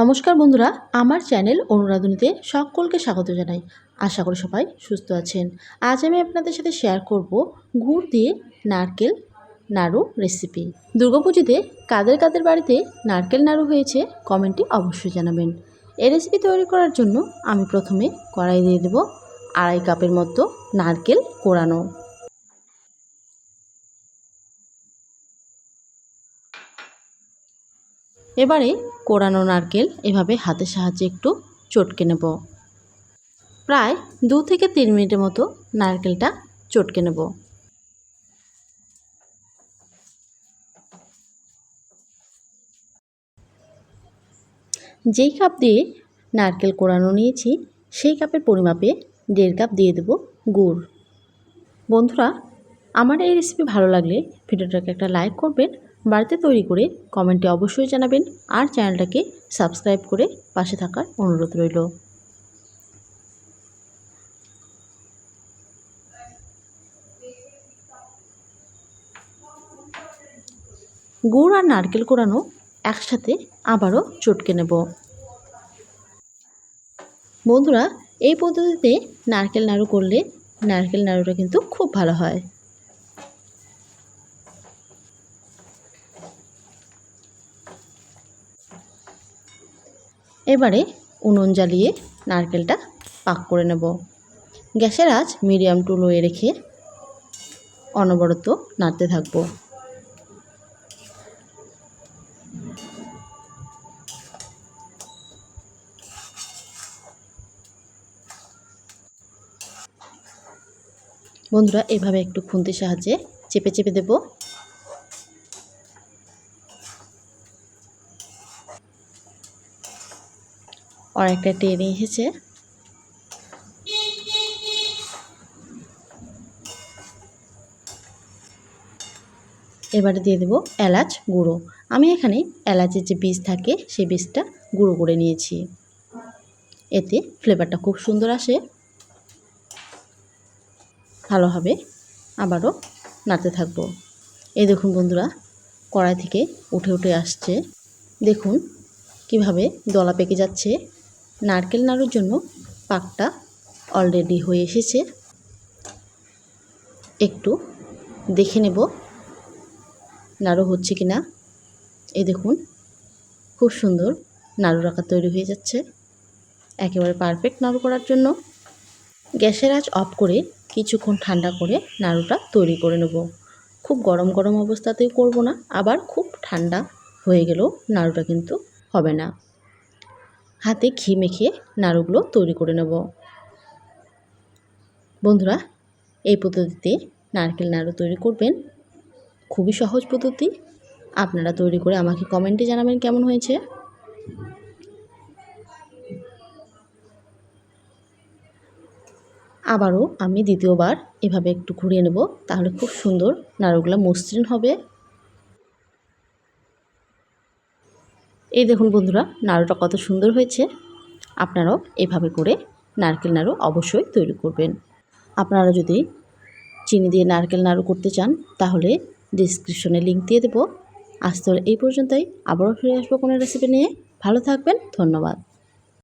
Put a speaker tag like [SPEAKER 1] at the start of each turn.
[SPEAKER 1] নমস্কার বন্ধুরা, আমার চ্যানেল অনুরাধনীতে সকলকে স্বাগত জানাই। আশা করি সবাই সুস্থ আছেন। আজ আমি আপনাদের সাথে শেয়ার করব গুড় দিয়ে নারকেল নাড়ু রেসিপি দুর্গাপুজোতে কাদের কাদের বাড়িতে নারকেল নাড়ু হয়েছে কমেন্টে অবশ্যই জানাবেন। এই রেসিপি তৈরি করার জন্য আমি প্রথমে কড়াই দিয়ে দেব আড়াই কাপের মতো নারকেল কোড়ানো এবারে কোড়ানো নারকেল এভাবে হাতের সাহায্যে একটু চটকে নেব। প্রায় দু থেকে তিন মিনিটের মতো নারকেলটা চটকে নেব। যেই কাপ দিয়ে নারকেল কোড়ানো নিয়েছি, সেই কাপের পরিমাপে দেড় কাপ দিয়ে দেব গুড়। বন্ধুরা, আমার এই রেসিপি ভালো লাগলে ভিডিওটাকে একটা লাইক করবেন বাড়িতে তৈরি করে কমেন্টে অবশ্যই জানাবেন আর চ্যানেলটাকে সাবস্ক্রাইব করে পাশে থাকার অনুরোধ রইল। গুড় আর নারকেল কোড়ানো একসাথে আবারও চটকে নেব। বন্ধুরা, এই পদ্ধতিতে নারকেল নাড়ু করলে নারকেল নাড়ুটা কিন্তু খুব ভালো হয়। এবারে উনুন জ্বালিয়ে নারকেলটা পাক করে নেব। গ্যাসের আঁচ মিডিয়াম টু লোয়ে রেখে অনবরত নাড়তে থাকব। বন্ধুরা, এভাবে একটু খুন্তির সাহায্যে চেপে চেপে দেব। অনেকটা টেনে এসেছে। এবারে দিয়ে দেব এলাচ গুঁড়ো। আমি এখানে এলাচের যে বীজ থাকে, সেই বীজটা গুঁড়ো করে নিয়েছি। এতে ফ্লেভারটা খুব সুন্দর আসে। ভালোভাবে আবারও নাড়তে থাকব। এই দেখুন বন্ধুরা, কড়াই থেকে উঠে উঠে আসছে। দেখুন কীভাবে দলা পেকে যাচ্ছে। নারকেল নাড়ুর জন্য পাকটা অলরেডি হয়ে এসেছে। একটু দেখে নেব নাড়ু হচ্ছে কি না এই দেখুন, খুব সুন্দর নাড়ুর আকার তৈরি হয়ে যাচ্ছে। একেবারে পারফেক্ট নাড়ু করার জন্য গ্যাসের আঁচ অফ করে কিছুক্ষণ ঠান্ডা করে নাড়ুটা তৈরি করে নেব। খুব গরম গরম অবস্থাতেও করব না, আবার খুব ঠান্ডা হয়ে গেলেও নাড়ুটা কিন্তু হবে না। হাতে ঘি মেখে নাড়ুগুলো তৈরি করে নেব। বন্ধুরা, এই পদ্ধতিতে নারকেল নাড়ু তৈরি করবেন। খুবই সহজ পদ্ধতি। আপনারা তৈরি করে আমাকে কমেন্টে জানাবেন কেমন হয়েছে। আবারও আমি দ্বিতীয়বার এভাবে একটু ঘুরিয়ে নেব, তাহলে খুব সুন্দর নাড়ুগুলো মসৃণ হবে। এই দেখুন বন্ধুরা, নাড়ুটা কত সুন্দর হয়েছে। আপনারাও এভাবে করে নারকেল নাড়ু অবশ্যই তৈরি করবেন। আপনারা যদি চিনি দিয়ে নারকেল নাড়ু করতে চান, তাহলে ডিসক্রিপশনে লিঙ্ক দিয়ে দেবো। আজ তো এই পর্যন্তই। আবারও ফিরে আসব কোনো রেসিপি নিয়ে। ভালো থাকবেন, ধন্যবাদ।